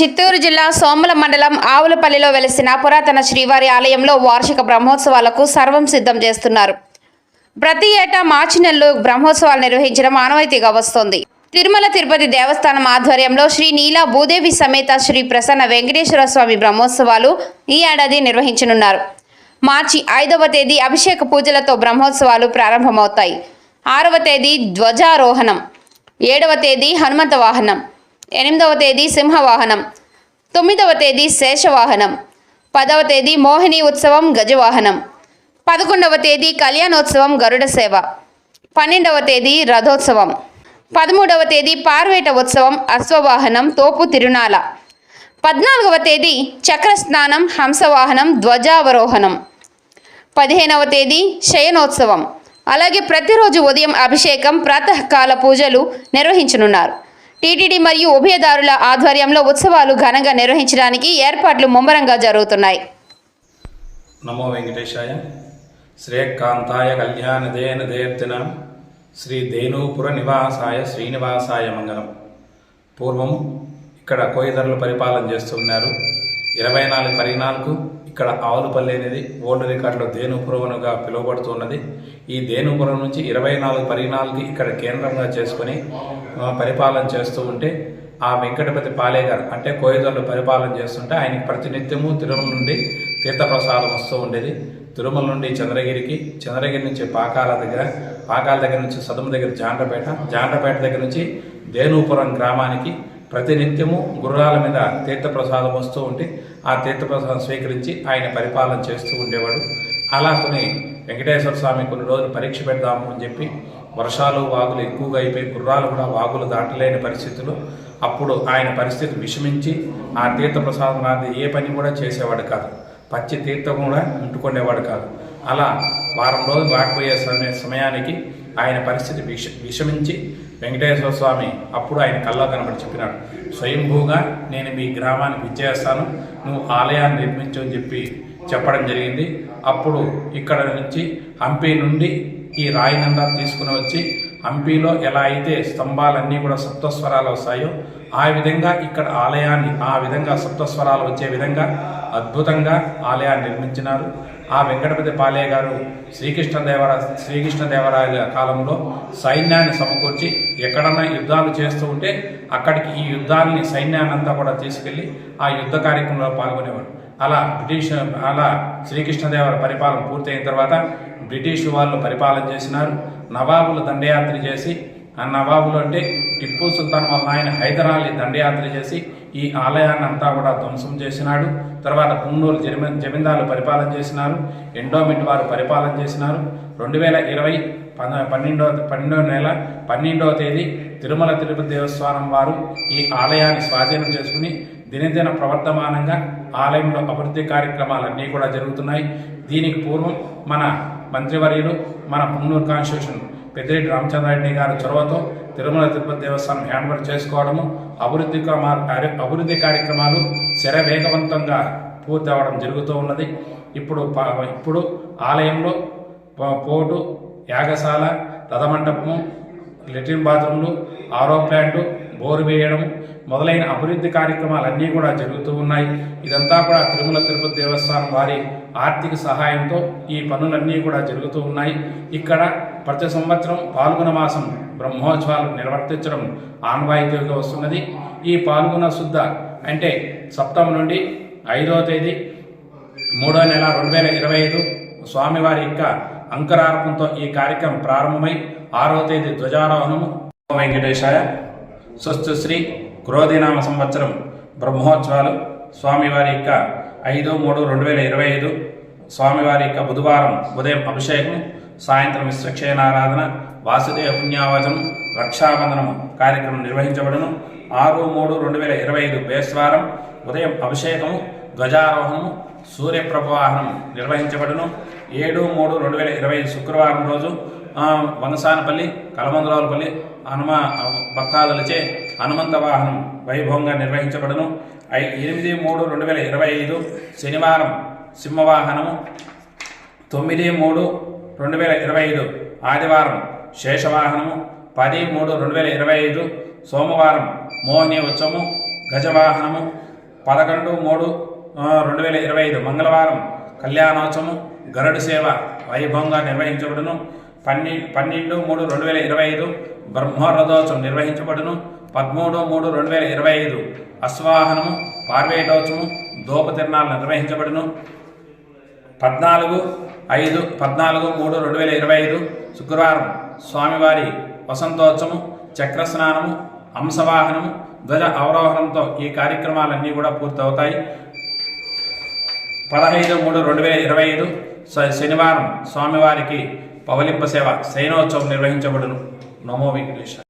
చిత్తూరు జిల్లా సోమల మండలం ఆవులపల్లిలో వెలిసిన పురాతన శ్రీవారి ఆలయంలో వార్షిక బ్రహ్మోత్సవాలకు సర్వం సిద్ధం చేస్తున్నారు. ప్రతి ఏటా మార్చి నెలలో బ్రహ్మోత్సవాలు నిర్వహించడం ఆనవాయితీగా వస్తోంది. తిరుమల తిరుపతి దేవస్థానం ఆధ్వర్యంలో శ్రీ నీలా భూదేవి సమేత శ్రీ ప్రసన్న వెంకటేశ్వర స్వామి బ్రహ్మోత్సవాలు ఈ ఏడాది నిర్వహించనున్నారు. మార్చి ఐదవ తేదీ అభిషేక పూజలతో బ్రహ్మోత్సవాలు ప్రారంభమవుతాయి. ఆరవ తేదీ ధ్వజారోహణం. ఏడవ తేదీ హనుమంత వాహనం ఎనిమిదవ తేదీ సింహవాహనం తొమ్మిదవ తేదీ శేషవాహనం పదవ తేదీ మోహిని ఉత్సవం గజవాహనం పదకొండవ తేదీ కళ్యాణోత్సవం గరుడ సేవ పన్నెండవ తేదీ రథోత్సవం పదమూడవ తేదీ పార్వేట ఉత్సవం అశ్వవాహనం తోపు తిరునాల పద్నాలుగవ తేదీ చక్ర స్నానం హంసవాహనం ధ్వజావరోహణం పదిహేనవ తేదీ శయనోత్సవం. అలాగే ప్రతిరోజు ఉదయం అభిషేకం ప్రాతకాల పూజలు నిర్వహించనున్నారు. టీటీడీ మరియు ఉభయదారుల ఆధ్వర్యంలో ఉత్సవాలు ఘనంగా నిర్వహించడానికి ఏర్పాట్లు ముమ్మరంగా జరుగుతున్నాయి. నమో వెంకటేశాయ. శ్రేయకాంతాయ కళ్యాణదేన దేర్తిన. శ్రీ దేనూపుర నివాసాయ శ్రీనివాసాయ మంగళం. పూర్వం ఇక్కడ కోయిదరులు పరిపాలన చేస్తున్నారు. ఇరవై నాలుగు పరిణాలకు ఇక్కడ ఆవులపల్లి అనేది ఓల్డ్ రికార్డులో దేనుపురముగా పిలువబడుతున్నది. ఈ దేనుపురం నుంచి ఇరవై నాలుగు పరిణాలకి ఇక్కడ కేంద్రంగా చేసుకొని పరిపాలన చేస్తూ ఉంటే ఆ వెంకటపతి పాలే గారు అంటే కోయిదరులు పరిపాలన చేస్తుంటే ఆయనకి ప్రతినిత్యము తిరుమల నుండి తీర్థప్రసాదం వస్తూ ఉండేది. తిరుమల నుండి చంద్రగిరికి చంద్రగిరి నుంచి పాకాల దగ్గర పాకాల దగ్గర నుంచి సదుమ దగ్గర జాండ్రపేట జాండ్రపేట దగ్గర నుంచి దేనూపురం గ్రామానికి ప్రతినిత్యము గుర్రాల మీద తీర్థప్రసాదం వస్తూ ఉంటే ఆ తీర్థప్రసాదం స్వీకరించి ఆయన పరిపాలన చేస్తూ ఉండేవాడు. అలా కొన్ని వెంకటేశ్వర స్వామి కొన్ని రోజులు పరీక్ష పెడదాము అని చెప్పి వర్షాలు వాగులు ఎక్కువగా అయిపోయి గుర్రాలు కూడా వాగులు దాటలేని పరిస్థితులు. అప్పుడు ఆయన పరిస్థితి విషమించి ఆ తీర్థప్రసాదం రాది ఏ పని కూడా చేసేవాడు కాదు. పచ్చి తీర్థం కూడా ఉంటుకునేవాడు కాదు. అలా వారం రోజులు రాకపోయే సమయ సమయానికి ఆయన పరిస్థితి విష విషమించి వెంకటేశ్వర స్వామి అప్పుడు ఆయన కల్లా కనబడి చెప్పినాడు స్వయంభూగా నేను మీ గ్రామానికి విచ్చేస్తాను నువ్వు ఆలయాన్ని నిర్మించు అని చెప్పి చెప్పడం జరిగింది. అప్పుడు ఇక్కడ నుంచి హంపి నుండి ఈ రాయినందా తీసుకుని వచ్చి హంపీలో ఎలా అయితే స్తంభాలన్నీ కూడా సప్తస్వరాలు వస్తాయో ఆ విధంగా ఇక్కడ ఆలయాన్ని ఆ విధంగా సప్తస్వరాలు వచ్చే విధంగా అద్భుతంగా ఆలయాన్ని నిర్మించినారు. ఆ వెంకటపతి పాలే గారు శ్రీకృష్ణదేవరా శ్రీకృష్ణదేవరాయల కాలంలో సైన్యాన్ని సమకూర్చి ఎక్కడన్నా యుద్ధాలు చేస్తూ ఉంటే అక్కడికి ఈ యుద్ధాలని సైన్యాన్ని అంతా కూడా తీసుకెళ్ళి ఆ యుద్ధ కార్యక్రమంలో పాల్గొనేవారు. అలా బ్రిటిష్ అలా శ్రీకృష్ణదేవర పరిపాలన పూర్తయిన తర్వాత బ్రిటిష్ వాళ్ళు పరిపాలన చేసినారు. నవాబులు దండయాత్ర చేసి ఆ నవాబులు అంటే టిప్పు సుల్తాన్ వాళ్ళ ఆయన హైదరాలీ దండయాత్ర చేసి ఈ ఆలయాన్ని అంతా కూడా ధ్వంసం చేసినాడు. తర్వాత పుంగనూరు జమి జమీందారులు పరిపాలన చేసినారు. ఎండోమెంట్ వారు పరిపాలన చేసినారు. రెండు వేల ఇరవై పన్న పన్నెండవ పన్నెండవ నెల పన్నెండవ తేదీ తిరుమల తిరుపతి దేవస్థానం వారు ఈ ఆలయాన్ని స్వాధీనం చేసుకుని దినదిన ప్రవర్తమానంగా ఆలయంలో అభివృద్ధి కార్యక్రమాలన్నీ కూడా జరుగుతున్నాయి. దీనికి పూర్వం మన మంత్రివర్యులు మన పుంగనూరు కాన్స్టిట్యూషన్ పెద్దిరెడ్డి రామచంద్రారెడ్డి గారి చొరవతో తిరుమల తిరుపతి దేవస్థానం హ్యాండ్ఓవర్ చేసుకోవడము అభివృద్ధి అభివృద్ధి కార్యక్రమాలు శరవేగవంతంగా పూర్తి అవ్వడం జరుగుతూ ఉన్నది. ఇప్పుడు ప- ఇప్పుడు ఆలయంలో పోటు యాగశాల రథమండపము లెట్రిన్ బాత్రూమ్లు ఆరో ప్లాంటు బోరు వేయడం మొదలైన అభివృద్ధి కార్యక్రమాలన్నీ కూడా జరుగుతూ ఉన్నాయి. ఇదంతా కూడా తిరుమల తిరుపతి దేవస్థానం వారి ఆర్థిక సహాయంతో ఈ పనులన్నీ కూడా జరుగుతూ ఉన్నాయి. ఇక్కడ ప్రతి సంవత్సరం పాల్గొన మాసం బ్రహ్మోత్సవాలు నిర్వర్తించడం ఆన్వాయితీగా వస్తున్నది. ఈ పాల్గొన శుద్ధ అంటే సప్తమ నుండి ఐదవ తేదీ మూడో నెల రెండు వేల ఇరవై ఐదు స్వామివారి యొక్క అంకురార్పణతో ఈ కార్యక్రమం ప్రారంభమై ఆరో తేదీ ధ్వజారోహణము. వెంకటేశాయ స్వస్తి శ్రీ క్రోధినామ సంవత్సరం బ్రహ్మోత్సవాలు స్వామివారి యొక్క ఐదు మూడు రెండు వేల ఇరవై ఐదు స్వామివారి యొక్క బుధవారం ఉదయం అభిషేకం సాయంత్రం విశ్వక్షయనారాధన వాసుదేవ పుణ్యావచనం రక్షాబంధనం కార్యక్రమం నిర్వహించబడును. ఆరు మూడు రెండు వేల ఇరవై ఐదు బేస్వారం ఉదయం అభిషేకము ధ్వజారోహణము సూర్యప్రభవాహనం నిర్వహించబడును. ఏడు మూడు రెండు వేల ఇరవై ఐదు శుక్రవారం రోజు వనసానపల్లి కలమందరావులపల్లి హనుమ భక్తాదులచే హనుమంత వాహనం వైభవంగా నిర్వహించబడును. ఐ ఎనిమిది మూడు రెండు వేల ఇరవై ఐదు శనివారం సింహవాహనము. తొమ్మిది మూడు రెండు వేల ఇరవై ఐదు ఆదివారం శేషవాహనము పది మూడు రెండు వేల ఇరవై ఐదు సోమవారం మోహిని ఉత్సవము గజవాహనము పదకొండు మూడు రెండు వేల ఇరవై ఐదు మంగళవారం కళ్యాణోత్సవము గరుడు సేవ వైభవంగా నిర్వహించబడును. పన్నె పన్నెండు మూడు రెండు వేల ఇరవై ఐదు బ్రహ్మరథోత్సవం నిర్వహించబడును. పదమూడు మూడు రెండు వేల ఇరవై ఐదు అశ్వాహనము పార్వేటోత్సవము దోప తిరణాలు నిర్వహించబడును. పద్నాలుగు ఐదు పద్నాలుగు మూడు రెండు వేల ఇరవై ఐదు శుక్రవారం స్వామివారి వసంతోత్సవం చక్రస్నానము అంశవాహనము ధ్వజ అవరోహణంతో ఈ కార్యక్రమాలన్నీ కూడా పూర్తవుతాయి. పదహైదు మూడు రెండు వేల ఇరవై ఐదు శనివారం స్వామివారికి పవలింప సేవ శయనోత్సవం నిర్వహించబడును. నమో వెంకటేశ్వర